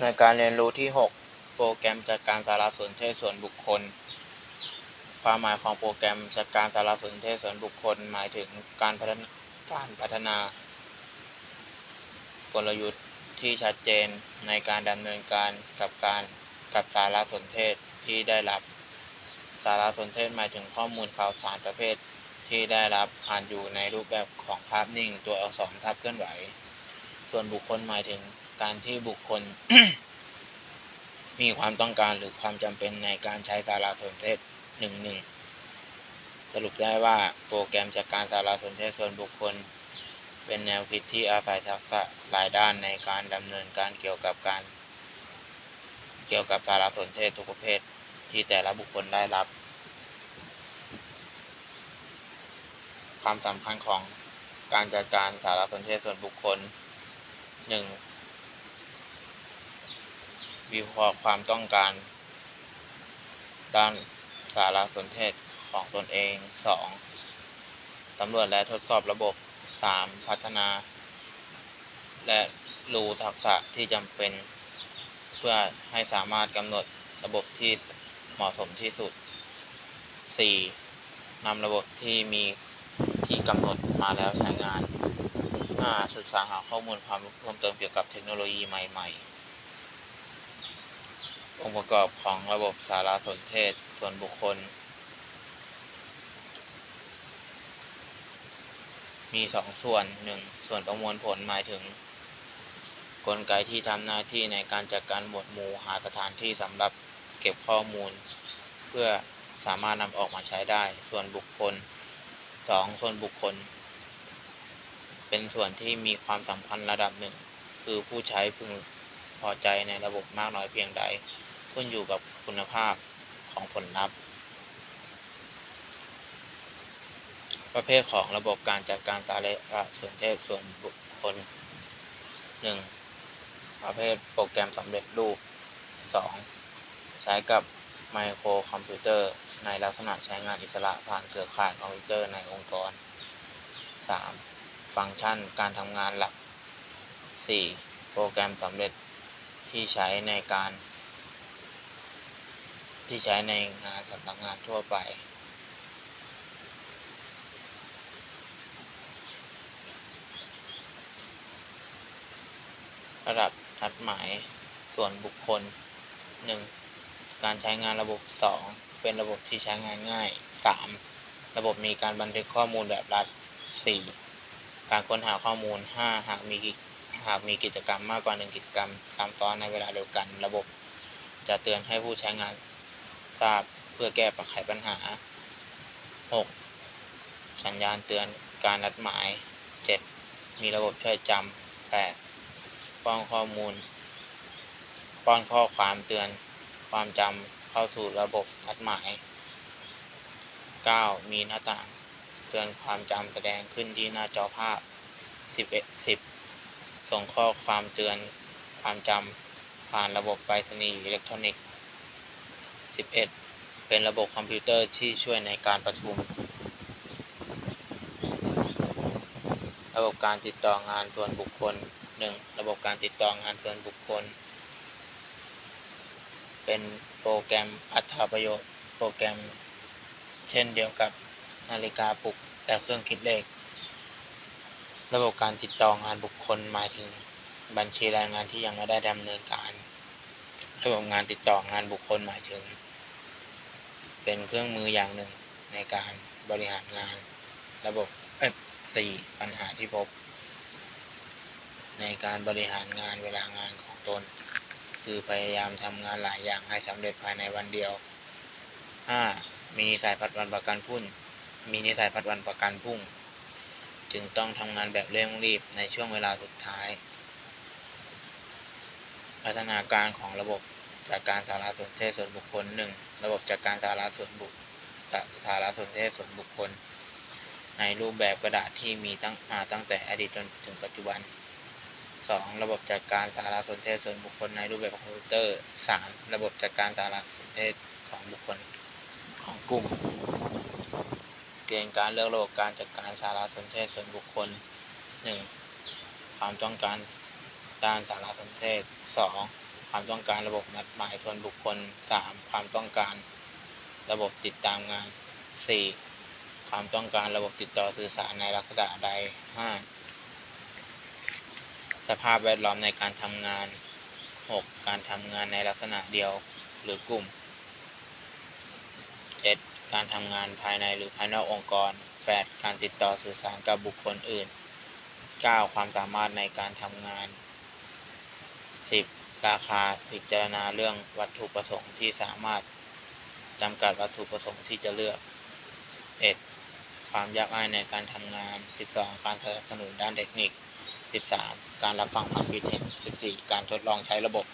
ในการเรียนรู้ที่ 6 โปรแกรมจัดการสารสนเทศส่วนบุคคล ความหมายของโปรแกรมจัดการสารสนเทศส่วนบุคคล หมายถึงการพัฒนาการพัฒนากลยุทธ์ที่ชัดเจนในการดำเนินการกับการกับสารสนเทศที่ได้รับ สารสนเทศหมายถึงข้อมูลข่าวสารประเภทที่ได้รับอ่านอยู่ในรูปแบบของภาพนิ่ง ตัวอักษรภาพเคลื่อนไหว ส่วนบุคคลหมายถึง การที่บุคคล มีความต้องการหรือความจำเป็นในการใช้สารสนเทศหนึ่งหนึ่งสรุปได้ว่าโปรแกรมจัดการสารสนเทศส่วนบุคคล เป็นแนวคิดที่อาศัยทักษะหลายด้านในการดำเนินการเกี่ยวกับการ เกี่ยวกับสารสนเทศทุกประเภทที่แต่ละบุคคลได้รับ ความสำคัญของการจัดการสารสนเทศส่วนบุคคล 1. วิเคราะห์ความต้องการ ด้านสารสนเทศของตนเอง 2. สำรวจและทดสอบระบบ 3. พัฒนา และรู้ทักษะที่จำเป็น เพื่อให้สามารถกำหนดระบบที่เหมาะสมที่สุด 4. นำระบบที่มีที่กำหนดมาแล้วใช้งาน 5. ศึกษาหาข้อมูลความรู้เพิ่มเติมเกี่ยวกับเทคโนโลยีใหม่ ๆ องค์ประกอบของระบบสารสนเทศส่วนบุคคล มีสองส่วน 1. ส่วนประมวลผลหมายถึง กลไกที่ทำหน้าที่ในการจัดการหมวดหมู่หาสถานที่สำหรับเก็บข้อมูล เพื่อสามารถนำออกมาใช้ได้ ส่วนบุคคล 2. ส่วนบุคคล เป็นส่วนที่มีความสำคัญระดับหนึ่ง คือผู้ใช้พึงพอใจในระบบมากน้อยเพียงใด ขึ้นอยู่กับคุณภาพของผลลัพธ์ ประเภทของระบบการจัดการสารสนเทศส่วนบุคคล 1. ประเภทโปรแกรมสำเร็จรูป 2. ใช้กับไมโครคอมพิวเตอร์ในลักษณะใช้งานอิสระผ่านเครือข่ายคอมพิวเตอร์ในองค์กร 3. ฟังก์ชันการทำงานหลัก 4. โปรแกรมสำเร็จที่ใช้ในการ ที่ใช้ในงานสำนักงานทั่วไป ระดับนัดหมายส่วนบุคคล 1. การใช้งานระบบ 2. เป็นระบบที่ใช้งานง่าย 3. ระบบมีการบันทึกข้อมูลแบบรัด 4. การค้นหาข้อมูล 5. หากมีหากมีกิจกรรมมากกว่า 1 กิจกรรมซ้ำซ้อนในเวลาเดียวกันระบบจะเตือนให้ผู้ใช้งาน ทราบเพื่อแก้ไขปัญหา 6. สัญญาณเตือนการนัดหมาย 7. มีระบบช่วยจำ 8. ป้อนข้อมูล ป้อนข้อความเตือนความจำเข้าสู่ระบบนัดหมาย 9. มีหน้าต่างเตือนความจำแสดงขึ้นที่หน้าจอภาพ 11 10 ส่งข้อความเตือนความจำผ่านระบบไปรษณีย์อิเล็กทรอนิกส์ 11 เป็นระบบคอมพิวเตอร์ที่ช่วยในการประชุม ระบบการติดต่องานส่วนบุคคล 1. ระบบการติดต่องานส่วนบุคคล เป็นโปรแกรมอัตราประโยชน์ โปรแกรม เช่นเดียวกับนาฬิกาปลุกและเครื่องคิดเลข ระบบการติดต่องานบุคคลหมายถึงบัญชีรายงานที่ยังไม่ได้ดำเนินการ ระบบงานติดต่องานบุคคลหมายถึง เป็นเครื่องมืออย่างหนึ่งในการบริหารงาน ระบบเอฟสี่ปัญหาที่พบ ในการบริหารงานเวลางานของตน คือพยายามทำงานหลายอย่างให้สำเร็จภายในวันเดียว 5. มีนิสัยพัดวันประกันพรุ่งมีนิสัยพัดวันประกันพรุ่ง จึงต้องทำงานแบบเร่งรีบในช่วงเวลาสุดท้าย พัฒนาการของระบบ จัดการสารสนเทศส่วนบุคคล 1. ระบบจัดการสารสนบุคสารสนเทศส่วนบุคคล ในรูปแบบกระดาษที่มีตั้งมาตั้งแต่อดีตจนถึงปัจจุบัน 2. ระบบจัดการสารสนเทศส่วนบุคคลในรูปแบบคอมพิวเตอร์ 3. ระบบจัดการสารสนเทศของบุคคลของกลุ่ม เกณฑ์การเลือกระบบการจัดการสารสนเทศส่วนบุคคล 1. ความต้องการด้านสารสนเทศ 2. ความต้องการระบบนัดหมายส่วนบุคคล 3. ความต้องการระบบติดตามงาน 4. ความต้องการระบบติดต่อสื่อสารในลักษณะใด 5. สภาพแวดล้อมในการทำงาน 6. การทำงานในลักษณะเดียวหรือกลุ่ม 7. การทำงานภายในหรือภายนอกองค์กร 8. การติดต่อสื่อสารกับบุคคลอื่น 9. ความสามารถในการทำงาน 10. ราคาพิจารณาเรื่องวัตถุประสงค์ที่สามารถจำกัดวัตถุประสงค์ที่จะเลือก 11. ความยากง่ายในการทำงาน 12. การสนับสนุนด้านเทคนิค 13. การรับฟังความคิดเห็น 14. การทดลองใช้ระบบ